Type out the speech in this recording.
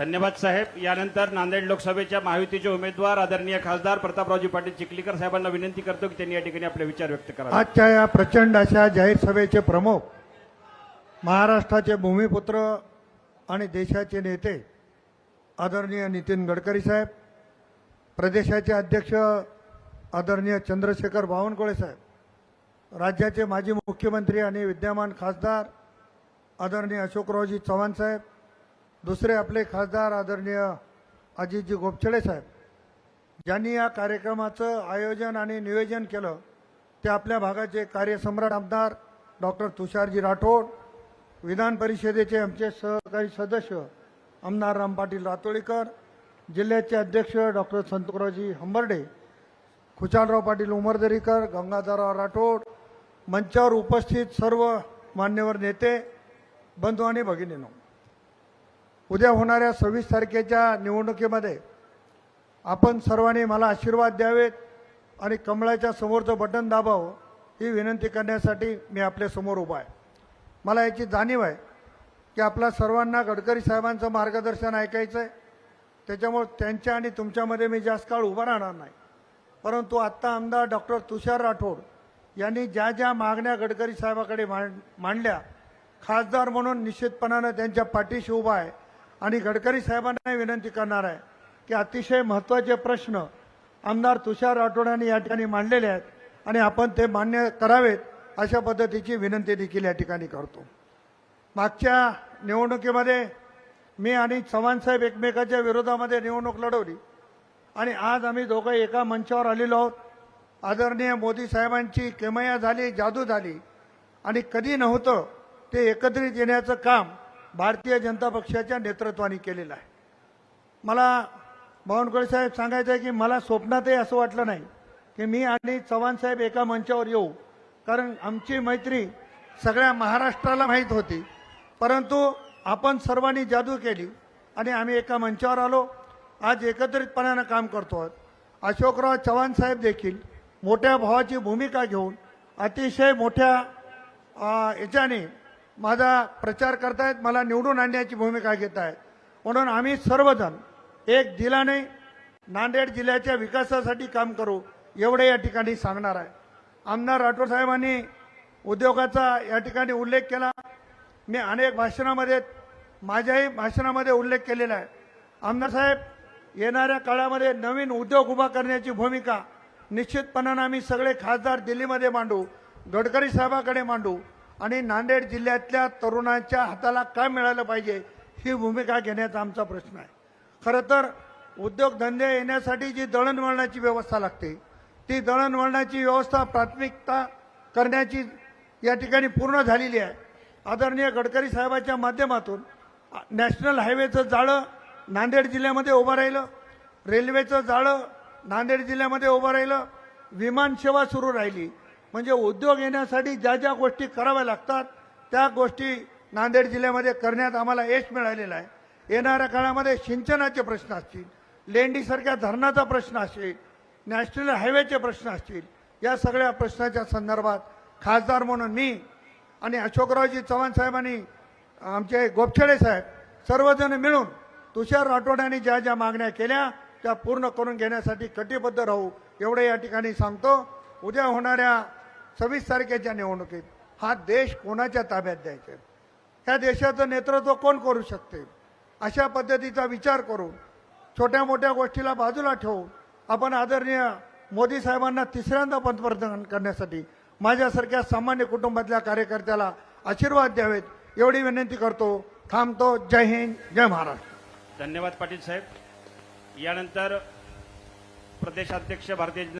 धन्यवाद साहेब. यानंतर नांदेड लोकसभेच्या महायुतीचे उमेदवार आदरणीय खासदार प्रतापरावजी पाटील चिखलीकर साहेबांना विनंती करतो की त्यांनी या ठिकाणी आपले विचार व्यक्त करा आजच्या या प्रचंड अशा जाहीर सभेचे प्रमुख महाराष्ट्राचे भूमिपुत्र आणि देशाचे नेते आदरणीय नितीन गडकरी साहेब प्रदेशाचे अध्यक्ष आदरणीय चंद्रशेखर बावनकुळे साहेब राज्याचे माजी मुख्यमंत्री आणि विद्यमान खासदार आदरणीय अशोकरावजी चव्हाण साहेब दुसरे आपले खासदार आदरणीय अजितजी गोपछडे साहेब ज्यांनी या कार्यक्रमाचं आयोजन आणि नियोजन केलं ते आपल्या भागाचे कार्यसम्राट आमदार डॉक्टर तुषारजी राठोड विधान परिषदेचे आमचे सहकारी सदस्य आमदार राम पाटील रातोळीकर जिल्ह्याचे अध्यक्ष डॉक्टर संतोरावजी हंबर्डे खुशालराव पाटील उमरदरीकर गंगाधरराव राठोड मंचावर उपस्थित सर्व मान्यवर नेते बंधू आणि भगिनीनो. उद्या होणाऱ्या सव्वीस तारखेच्या निवडणुकीमध्ये आपण सर्वांनी मला आशीर्वाद द्यावेत आणि कमळाच्या समोरचं बटन दाबावं ही विनंती करण्यासाठी मी आपल्यासमोर उभा आहे. मला याची जाणीव आहे की आपल्या सर्वांना गडकरी साहेबांचं मार्गदर्शन ऐकायचं आहे त्याच्यामुळे त्यांच्या आणि तुमच्यामध्ये मी जास्त काळ उभा राहणार नाही. परंतु आत्ता आमदार डॉक्टर तुषार राठोड यांनी ज्या ज्या मागण्या गडकरी साहेबाकडे मांड मांडल्या खासदार म्हणून निश्चितपणानं त्यांच्या पाठीशी उभा आहे आणि गडकरी साहेबांना विनंती करणार आहे की अतिशय महत्त्वाचे प्रश्न आमदार तुषार राठोडांनी या ठिकाणी मांडलेले आहेत आणि आपण ते मान्य करावेत अशा पद्धतीची विनंती देखील या ठिकाणी करतो. मागच्या निवडणुकीमध्ये मी आणि चव्हाण साहेब एकमेकाच्या विरोधामध्ये निवडणूक लढवली आणि आज आम्ही दोघं एका मंचावर आलेलो आहोत. आदरणीय मोदी साहेबांची केमया झाली जादू झाली आणि कधी नव्हतं ते एकत्रित येण्याचं काम भारतीय जनता पक्षाच्या नेतृत्वाने केलेला आहे. मला बावनकुळे साहेब सांगायचं आहे की मला स्वप्नातही असं वाटलं नाही की मी आणि चव्हाण साहेब एका मंचावर येऊ. कारण आमची मैत्री सगळ्या महाराष्ट्राला माहीत होती. परंतु आपण सर्वांनी जादू केली आणि आम्ही एका मंचावर आलो. आज एकत्रितपणानं काम करतो आहोत. अशोकराव चव्हाण साहेब देखील मोठ्या भावाची भूमिका घेऊन अतिशय मोठ्या याच्याने माझा प्रचार करतायत मला निवडून आणण्याची भूमिका घेत आहेत म्हणून आम्ही सर्वजण एक दिलाने नांदेड जिल्ह्याच्या विकासासाठी काम करू एवढे या ठिकाणी सांगणार आहे. आमदार राठोड साहेबांनी उद्योगाचा या ठिकाणी उल्लेख केला. मी अनेक भाषणामध्ये माझ्याही भाषणामध्ये उल्लेख केलेला आहे. आमदार साहेब येणाऱ्या काळामध्ये नवीन उद्योग उभा करण्याची भूमिका निश्चितपणानं आम्ही सगळे खासदार दिल्लीमध्ये मांडू गडकरी साहेबाकडे मांडू आणि नांदेड जिल्ह्यातल्या तरुणांच्या हाताला काय मिळालं पाहिजे ही भूमिका घेण्याचा आमचा प्रश्न आहे. खरं तर उद्योगधंदे येण्यासाठी जी दळणवळणाची व्यवस्था लागते ती दळणवळणाची व्यवस्था प्राथमिकता करण्याची या ठिकाणी पूर्ण झालेली आहे. आदरणीय गडकरी साहेबाच्या माध्यमातून नॅशनल हायवेचं जाळं नांदेड जिल्ह्यामध्ये उभं राहिलं रेल्वेचं जाळं नांदेड जिल्ह्यामध्ये उभं राहिलं विमान सेवा सुरू राहिली म्हणजे उद्योग येण्यासाठी ज्या ज्या गोष्टी कराव्या लागतात त्या गोष्टी नांदेड जिल्ह्यामध्ये करण्यात आम्हाला यश मिळालेलं आहे. येणाऱ्या काळामध्ये सिंचनाचे प्रश्न असतील लेंडीसारख्या धरणाचा प्रश्न असेल नॅशनल हायवेचे प्रश्न असतील या सगळ्या प्रश्नाच्या संदर्भात खासदार म्हणून मी आणि अशोकरावजी चव्हाण साहेबांनी आमचे गोपछेडे साहेब सर्वजण मिळून तुषार राठोड यांनी ज्या ज्या मागण्या केल्या त्या पूर्ण करून घेण्यासाठी कटिबद्ध राहू एवढं या ठिकाणी सांगतो. उद्या होणाऱ्या सव्वीस तारखेच्या निवडणुकीत हा देश कोणाच्या ताब्यात द्यायचा? ह्या देशाचं नेतृत्व कोण करू शकते? अशा पद्धतीचा विचार करून छोट्या मोठ्या गोष्टीला बाजूला ठेवून आपण आदरणीय मोदी साहेबांना तिसऱ्यांदा पंतप्रधान करण्यासाठी माझ्यासारख्या सामान्य कुटुंबातल्या कार्यकर्त्याला आशीर्वाद द्यावेत एवढी विनंती करतो. थांबतो. जय हिंद जय महाराष्ट्र. धन्यवाद पाटील साहेब. यानंतर प्रदेशाध्यक्ष भारतीय